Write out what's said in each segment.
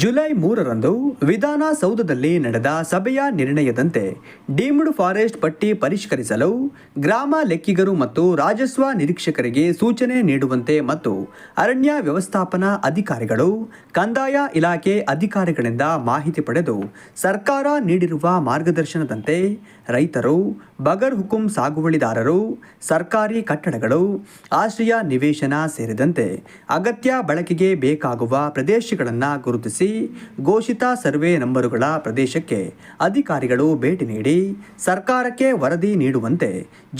July ಮೂರರಂದು ವಿಧಾನಸೌಧದಲ್ಲಿ ನಡೆದ ಸಭೆಯ ನಿರ್ಣಯದಂತೆ ಡೀಮ್ಡ್ ಫಾರೆಸ್ಟ್ ಪಟ್ಟಿ ಪರಿಷ್ಕರಿಸಲು ಗ್ರಾಮ ಲೆಕ್ಕಿಗರು ಮತ್ತು ರಾಜಸ್ವ ನಿರೀಕ್ಷಕರಿಗೆ ಸೂಚನೆ ನೀಡುವಂತೆ ಮತ್ತು ಅರಣ್ಯ ವ್ಯವಸ್ಥಾಪನಾ ಅಧಿಕಾರಿಗಳು, ಕಂದಾಯ ಇಲಾಖೆ ಅಧಿಕಾರಿಗಳಿಂದ ಮಾಹಿತಿ ಪಡೆದು ಸರ್ಕಾರ ನೀಡಿರುವ ಮಾರ್ಗದರ್ಶನದಂತೆ ರೈತರು, ಬಗರ್ ಹುಕುಂ ಸಾಗುವಳಿದಾರರು, ಸರ್ಕಾರಿ ಕಟ್ಟಡಗಳು, ಆಶ್ರಯ ನಿವೇಶನ ಸೇರಿದಂತೆ ಅಗತ್ಯ ಬಳಕೆಗೆ ಬೇಕಾಗುವ ಪ್ರದೇಶಗಳನ್ನು ಗುರುತಿಸಿ ಘೋಷಿತ ಸರ್ವೆ ನಂಬರುಗಳ ಪ್ರದೇಶಕ್ಕೆ ಅಧಿಕಾರಿಗಳು ಭೇಟಿ ನೀಡಿ, ಸರ್ಕಾರಕ್ಕೆ ವರದಿ ನೀಡುವಂತೆ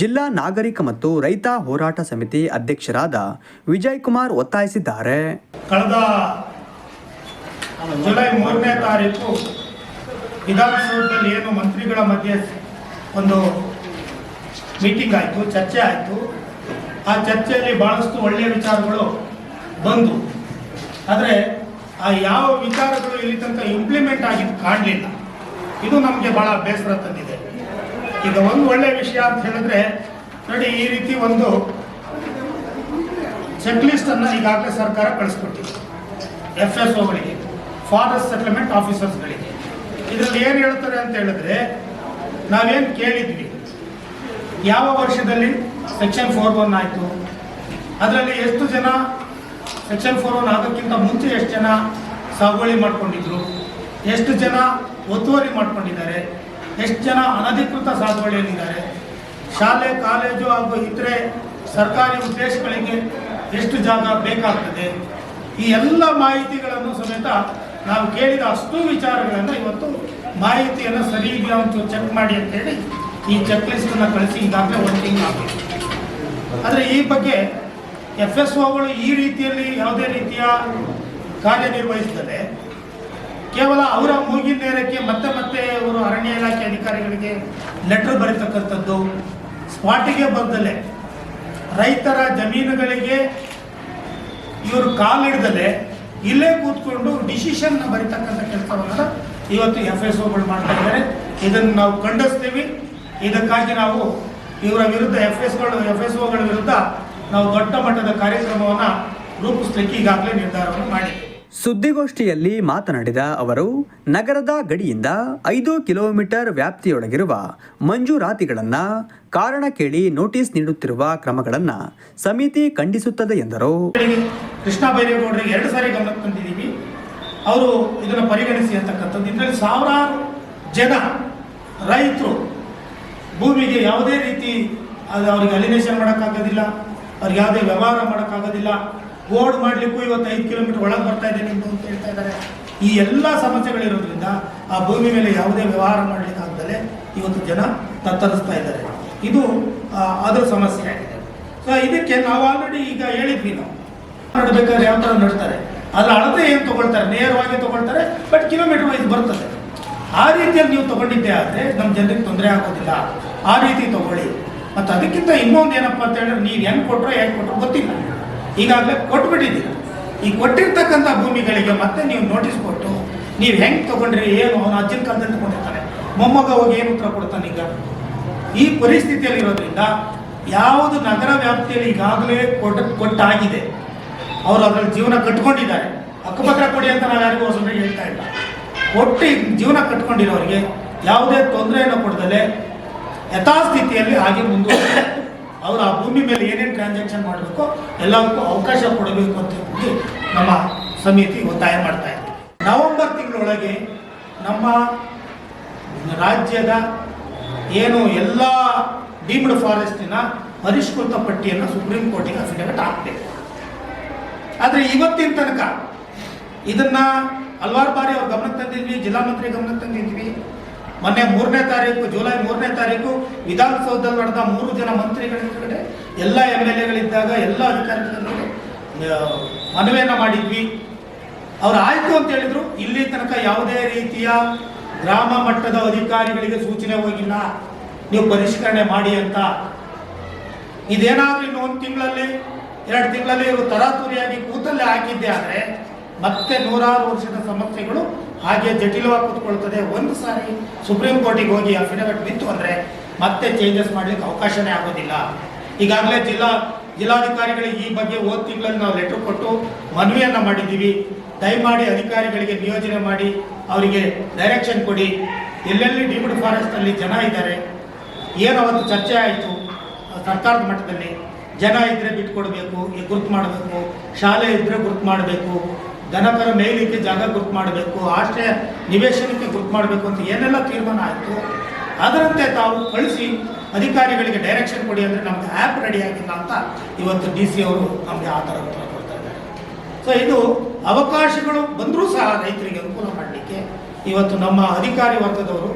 ಜಿಲ್ಲಾ ನಾಗರಿಕ ಮತ್ತು ರೈತ ಹೋರಾಟ ಸಮಿತಿ ಅಧ್ಯಕ್ಷರಾದ ವಿಜಯ್ ಕುಮಾರ್ ಒತ್ತಾಯಿಸಿದ್ದಾರೆ. ಕಳೆದ ಜುಲೈ ಮೂರನೇ ತಾರೀಕು ವಿಧಾನಸೌಧದಲ್ಲಿ ಏನು ಮಂತ್ರಿಗಳ ಮಧ್ಯೆ ಒಂದು ಮೀಟಿಂಗ್ ಆಯಿತು, ಚರ್ಚೆ ಆಯಿತು. ಆ ಚರ್ಚೆಯಲ್ಲಿ ಭಾಳಷ್ಟು ಒಳ್ಳೆಯ ವಿಚಾರಗಳು ಬಂದು, ಆದರೆ ಆ ಯಾವ ವಿಚಾರಗಳು ಇಲ್ಲಿ ತನಕ ಇಂಪ್ಲಿಮೆಂಟ್ ಆಗಿದ್ದು ಕಾಣಲಿಲ್ಲ. ಇದು ನಮಗೆ ಬಹಳ ಬೇಸರ ತಂದಿದೆ. ಈಗ ಒಂದು ಒಳ್ಳೆಯ ವಿಷಯ ಅಂತ ಹೇಳಿದ್ರೆ, ನೋಡಿ, ಈ ರೀತಿ ಒಂದು ಚೆಕ್ ಲಿಸ್ಟ್ ಅನ್ನ ಈಗಾಗಲೇ ಸರ್ಕಾರ ಕಳಿಸ್ಕೊಟ್ಟಿದೆ. ಎಫ್ ಎಸ್ ಒಗಳಿಗೆ ಫಾರೆಸ್ಟ್ ಸೆಟಲ್ಮೆಂಟ್ ಆಫೀಸರ್ಸ್ಗಳಿಗೆ ಇದರಲ್ಲಿ ಏನು ಹೇಳ್ತಾರೆ ಅಂತ ಹೇಳಿದ್ರೆ, ನಾವೇನು ಕೇಳಿದ್ವಿ. ಯಾವ ವರ್ಷದಲ್ಲಿ? ಸೆಕ್ಷನ್ ಫೋರ್ ಒನ್ ಆಯಿತು. ಅದರಲ್ಲಿ ಎಷ್ಟು ಜನ ಸೆಕ್ಷನ್ ಫೋರ್ ಒನ್ ಆಗೋಕ್ಕಿಂತ ಮುಂಚೆ ಎಷ್ಟು ಜನ ಸಾಗುವಳಿ ಮಾಡಿಕೊಂಡಿದ್ರು, ಎಷ್ಟು ಜನ ಒತ್ತುವರಿ ಮಾಡ್ಕೊಂಡಿದ್ದಾರೆ, ಎಷ್ಟು ಜನ ಅನಧಿಕೃತ ಸಾಗುವಳಿಯಲ್ಲಿದ್ದಾರೆ, ಶಾಲೆ, ಕಾಲೇಜು ಹಾಗೂ ಇತರೆ ಸರ್ಕಾರಿ ಉದ್ದೇಶಗಳಿಗೆ ಎಷ್ಟು ಜಾಗ ಬೇಕಾಗ್ತದೆ, ಈ ಎಲ್ಲ ಮಾಹಿತಿಗಳನ್ನು ಸಮೇತ ನಾವು ಕೇಳಿದ ಅಷ್ಟು ವಿಚಾರಗಳನ್ನು ಇವತ್ತು ಮಾಹಿತಿಯನ್ನು ಸರಿ ಇದೆಯಾ ಅಂತ ಚೆಕ್ ಮಾಡಿ ಅಂತೇಳಿ ಈ ಚೆಕ್ ಲಿಸ್ಟನ್ನು ಕಳಿಸಿ ಈಗಾಗಲೇ ಒಂದು ಆಗಬೇಕು ಆದರೆ ಈ ಬಗ್ಗೆ ಎಫ್ ಎಸ್ ಒಗಳು ಈ ರೀತಿಯಲ್ಲಿ ಯಾವುದೇ ರೀತಿಯ ಕಾರ್ಯನಿರ್ವಹಿಸ್ತದೆ. ಕೇವಲ ಅವರ ಮೂಗಿನ ನೇರಕ್ಕೆ ಮತ್ತೆ ಮತ್ತೆ ಅವರು ಅರಣ್ಯ ಇಲಾಖೆ ಅಧಿಕಾರಿಗಳಿಗೆ ಲೆಟರ್ ಬರೀತಕ್ಕಂಥದ್ದು. ಸ್ಪಾಟಿಗೆ ಬಂದಲೆ ರೈತರ ಜಮೀನುಗಳಿಗೆ ಇವರು ಕಾಲಿಡ್ದಲೆ ಇಲ್ಲೇ ಕೂತ್ಕೊಂಡು ಡಿಸಿಷನ್ನ ಬರೀತಕ್ಕಂಥ ಕೆಲಸವನ್ನು ಇವತ್ತು ಎಫ್ ಎಸ್ ಒಗಳು ಮಾಡ್ತಾ ಇದ್ದಾರೆ. ಇದನ್ನು ನಾವು ಖಂಡಿಸ್ತೀವಿ. ಇದಕ್ಕಾಗಿ ನಾವು ಇವರ ವಿರುದ್ಧ ಎಫ್ ಎಸ್ಗಳು ಎಫ್ ಎಸ್ ಒಗಳ ವಿರುದ್ಧ ನಾವು ದೊಡ್ಡ ಮಟ್ಟದ ಕಾರ್ಯಕ್ರಮವನ್ನು ರೂಪಿಸಲಿಕ್ಕೆ ಈಗಾಗಲೇ ನಿರ್ಧಾರವನ್ನು ಮಾಡಿದ್ದೇವೆ ಸುದ್ದಿಗೋಷ್ಠಿಯಲ್ಲಿ ಮಾತನಾಡಿದ ಅವರು ನಗರದ ಗಡಿಯಿಂದ ಐದು ಕಿಲೋಮೀಟರ್ ವ್ಯಾಪ್ತಿಯೊಳಗಿರುವ ಮಂಜೂರಾತಿಗಳನ್ನು ಕಾರಣ ಕೇಳಿ ನೋಟಿಸ್ ನೀಡುತ್ತಿರುವ ಕ್ರಮಗಳನ್ನು ಸಮಿತಿ ಖಂಡಿಸುತ್ತದೆ ಎಂದರು. ಕೃಷ್ಣ ಬೈರೇಗೌಡರಿಗೆ ಎರಡು ಸಾರಿ ಗಮನಕ್ಕೆ ತಂದಿದ್ದೀವಿ. ಅವರು ಇದನ್ನು ಪರಿಗಣಿಸಿ ಅಂತಕ್ಕಂಥದ್ದು. ಇದರಲ್ಲಿ ಸಾವಿರಾರು ಜನ ರೈತರು ಭೂಮಿಗೆ ಯಾವುದೇ ರೀತಿ ಅವ್ರಿಗೆ ಅಲಿನೇಷನ್ ಮಾಡೋಕ್ಕಾಗೋದಿಲ್ಲ. ಅವ್ರಿಗೆ ಯಾವುದೇ ವ್ಯವಹಾರ ಮಾಡೋಕ್ಕಾಗೋದಿಲ್ಲ. ಬೋರ್ಡ್ ಮಾಡಲಿಕ್ಕೂ ಇವತ್ತು ಐದು ಕಿಲೋಮೀಟರ್ ಒಳಗೆ ಬರ್ತಾ ಇದೆ ನಿಮ್ಮದು ಅಂತ ಹೇಳ್ತಾ ಇದ್ದಾರೆ. ಈ ಎಲ್ಲ ಸಮಸ್ಯೆಗಳಿರೋದ್ರಿಂದ ಆ ಭೂಮಿ ಮೇಲೆ ಯಾವುದೇ ವ್ಯವಹಾರ ಮಾಡಲಿಕ್ಕೆ ಆಗದಲ್ಲೇ ಇವತ್ತು ಜನ ತತ್ತರಿಸ್ತಾ ಇದ್ದಾರೆ. ಇದು ಅದರ ಸಮಸ್ಯೆ ಆಗಿದೆ. ಸೊ ಇದಕ್ಕೆ ನಾವು ಆಲ್ರೆಡಿ ಈಗ ಹೇಳಿದ್ವಿ ನಾವು. ನಡಬೇಕಾದ್ರೆ ಯಾವ ಥರ ನಡ್ತಾರೆ ಅಲ್ಲಿ ಅಳತೆ ಏನು ತೊಗೊಳ್ತಾರೆ? ನೇರವಾಗಿ ತೊಗೊಳ್ತಾರೆ ಬಟ್ ಕಿಲೋಮೀಟರ್ ವೈಸ್ ಬರ್ತದೆ. ಆ ರೀತಿಯಲ್ಲಿ ನೀವು ತಗೊಂಡಿದ್ದೆ ಆದರೆ ನಮ್ಮ ಜನರಿಗೆ ತೊಂದರೆ ಆಗೋದಿಲ್ಲ. ಆ ರೀತಿ ತಗೊಳ್ಳಿ. ಮತ್ತು ಅದಕ್ಕಿಂತ ಇನ್ನೊಂದು ಏನಪ್ಪ ಅಂತ ಹೇಳಿದ್ರೆ ನೀವು ಹೆಂಗೆ ಕೊಟ್ಟರು ಹೆಂಗೆ ಕೊಟ್ಟರು ಗೊತ್ತಿಲ್ಲ. ಈಗಾಗಲೇ ಕೊಟ್ಬಿಟ್ಟಿದ್ದೀರ. ಈ ಕೊಟ್ಟಿರ್ತಕ್ಕಂಥ ಭೂಮಿಗಳಿಗೆ ಮತ್ತೆ ನೀವು ನೋಟಿಸ್ ಕೊಟ್ಟು, ನೀವು ಹೆಂಗೆ ತಗೊಂಡ್ರಿ, ಏನು ಅವನು ಅಜ್ಜನ ಕಾಲದಲ್ಲಿ ತಗೊಂಡಿರ್ತಾನೆ. ಮೊಮ್ಮಗ ಹೋಗಿ ಏನು ಉತ್ತರ ಕೊಡ್ತಾನೆ ಈಗ? ಈ ಪರಿಸ್ಥಿತಿಯಲ್ಲಿ ಇರೋದ್ರಿಂದ ಯಾವುದು ನಗರ ವ್ಯಾಪ್ತಿಯಲ್ಲಿ ಈಗಾಗಲೇ ಕೊಟ್ಟ, ಕೊಟ್ಟಾಗಿದೆ. ಅವರು ಅದರಲ್ಲಿ ಜೀವನ ಕಟ್ಕೊಂಡಿದ್ದಾರೆ. ಹಕ್ಕುಪತ್ರ ಕೊಡಿ ಅಂತ ನಾವು ಯಾರಿಗೂ ಹೊಸ ಹೇಳ್ತಾ ಇಲ್ಲ. ಕೊಟ್ಟು ಜೀವನ ಕಟ್ಕೊಂಡಿರೋರಿಗೆ ಯಾವುದೇ ತೊಂದರೆಯನ್ನು ಕೊಡದಲೆ ಯಥಾಸ್ಥಿತಿಯಲ್ಲಿ ಹಾಗೆ ಮುಂದೆ ಅವರು ಆ ಭೂಮಿ ಮೇಲೆ ಏನೇನು ಟ್ರಾನ್ಸಾಕ್ಷನ್ ಮಾಡಬೇಕೋ ಎಲ್ಲವಕ್ಕೂ ಅವಕಾಶ ಕೊಡಬೇಕು ಅಂತ ಹೇಳಿ ನಮ್ಮ ಸಮಿತಿ ಒತ್ತಾಯ ಮಾಡ್ತಾ ಇದೆ. ನವೆಂಬರ್ ತಿಂಗಳೊಳಗೆ ನಮ್ಮ ರಾಜ್ಯದ ಏನು ಎಲ್ಲ ಡೀಮ್ಡ್ ಫಾರೆಸ್ಟಿನ ಪರಿಷ್ಕೃತ ಪಟ್ಟಿಯನ್ನು ಸುಪ್ರೀಂ ಕೋರ್ಟಿಗೆ ಅಫಿಡವಿಟ್ ಹಾಕಬೇಕು. ಆದರೆ ಇವತ್ತಿನ ತನಕ ಇದನ್ನ ಹಲವಾರು ಬಾರಿ ಅವ್ರ ಗಮನಕ್ಕೆ ತಂದಿದ್ವಿ, ಜಿಲ್ಲಾ ಮಂತ್ರಿ ಗಮನಕ್ಕೆ ತಂದಿದ್ವಿ. ಮೊನ್ನೆ ಮೂರನೇ ತಾರೀಕು, ಜುಲೈ ಮೂರನೇ ತಾರೀಕು ವಿಧಾನಸೌಧದಲ್ಲಿ ನಡೆದ ಮೂರು ಜನ ಮಂತ್ರಿಗಳ ಕಡೆ ಎಲ್ಲ ಎಂ ಎಲ್ ಎಗಳಿದ್ದಾಗ ಎಲ್ಲ ಅಧಿಕಾರಿಗಳನ್ನು ಮನವಿಯನ್ನು ಮಾಡಿದ್ವಿ. ಅವ್ರು ಆಯ್ತು ಅಂತ ಹೇಳಿದ್ರು. ಇಲ್ಲಿ ತನಕ ಯಾವುದೇ ರೀತಿಯ ಗ್ರಾಮ ಮಟ್ಟದ ಅಧಿಕಾರಿಗಳಿಗೆ ಸೂಚನೆ ಹೋಗಿಲ್ಲ. ನೀವು ಪರಿಷ್ಕರಣೆ ಮಾಡಿ ಅಂತ. ಇದೇನಾದ್ರೂ ಇನ್ನು ಒಂದು ತಿಂಗಳಲ್ಲಿ, ಎರಡು ತಿಂಗಳಲ್ಲಿ ಇವರು ತರಾತುರಿಯಾಗಿ ಕೂತಲ್ಲೇ ಹಾಕಿದ್ದೆ ಆದರೆ ಮತ್ತೆ ನೂರಾರು ವರ್ಷದ ಸಮಸ್ಯೆಗಳು ಹಾಗೆ ಜಟಿಲವಾಗಿ ಕೂತ್ಕೊಳ್ತದೆ. ಒಂದು ಸಾರಿ ಸುಪ್ರೀಂ ಕೋರ್ಟಿಗೆ ಹೋಗಿ ಅಫಿಡವಿಟ್ ಬಿತ್ತು ಅಂದರೆ ಮತ್ತೆ ಚೇಂಜಸ್ ಮಾಡಲಿಕ್ಕೆ ಅವಕಾಶನೇ ಆಗೋದಿಲ್ಲ. ಈಗಾಗಲೇ ಜಿಲ್ಲಾ ಜಿಲ್ಲಾಧಿಕಾರಿಗಳಿಗೆ ಈ ಬಗ್ಗೆ ಹೋದ ತಿಂಗಳಲ್ಲಿ ನಾವು ಲೆಟರ್ ಕೊಟ್ಟು ಮನವಿಯನ್ನು ಮಾಡಿದ್ದೀವಿ. ದಯಮಾಡಿ ಅಧಿಕಾರಿಗಳಿಗೆ ನಿಯೋಜನೆ ಮಾಡಿ, ಅವರಿಗೆ ಡೈರೆಕ್ಷನ್ ಕೊಡಿ. ಎಲ್ಲೆಲ್ಲಿ ಡೀಮ್ಡ್ ಫಾರೆಸ್ಟಲ್ಲಿ ಜನ ಇದ್ದಾರೆ, ಏನು ಅವತ್ತು ಚರ್ಚೆ ಆಯಿತು, ಸರ್ಕಾರದ ಮಟ್ಟದಲ್ಲಿ. ಜನ ಇದ್ದರೆ ಬಿಟ್ಕೊಡ್ಬೇಕು ಗುರುತು ಮಾಡಬೇಕು, ಶಾಲೆ ಇದ್ದರೆ ಗುರುತು ಮಾಡಬೇಕು. ದನಕರ ಮೇಯಲಿಕ್ಕೆ ಜಾಗ ಗುರ್ತು ಮಾಡಬೇಕು, ಆಶ್ರಯ ನಿವೇಶನಕ್ಕೆ ಗುರ್ತು ಮಾಡಬೇಕು ಅಂತ ಏನೆಲ್ಲ ತೀರ್ಮಾನ ಆಯಿತು, ಅದರಂತೆ ತಾವು ಕಳಿಸಿ ಅಧಿಕಾರಿಗಳಿಗೆ ಡೈರೆಕ್ಷನ್ ಕೊಡಿ ಅಂದರೆ ನಮಗೆ ಆ್ಯಪ್ ರೆಡಿ ಆಗಿಲ್ಲ ಅಂತ ಇವತ್ತು ಡಿ ಸಿ ಅವರು ನಮಗೆ ಆ ಥರ ಉತ್ತರ ಕೊಡ್ತಾ ಇದ್ದಾರೆ. ಸೊ ಇದು ಅವಕಾಶಗಳು ಬಂದರೂ ಸಹ ರೈತರಿಗೆ ಅನುಕೂಲ ಮಾಡಲಿಕ್ಕೆ ಇವತ್ತು ನಮ್ಮ ಅಧಿಕಾರಿ ವರ್ಗದವರು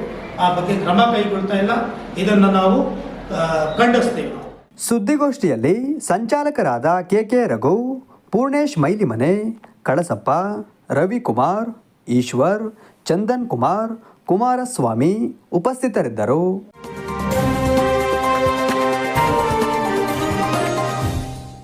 ಆ ಬಗ್ಗೆ ಕ್ರಮ ಕೈಗೊಳ್ತಾ ಇಲ್ಲ. ಇದನ್ನು ನಾವು ಖಂಡಿಸ್ತೀವಿ ಸುದ್ದಿಗೋಷ್ಠಿಯಲ್ಲಿ ಸಂಚಾಲಕರಾದ ಕೆ ಕೆ ರಘು, ಪೂರ್ಣೇಶ್ ಮೈಲಿಮನೆ ಕಳಸಪ್ಪ ರವಿಕುಮಾರ್ ಈಶ್ವರ್ ಚಂದನ್ ಕುಮಾರ್ ಕುಮಾರಸ್ವಾಮಿ ಉಪಸ್ಥಿತರಿದ್ದರು.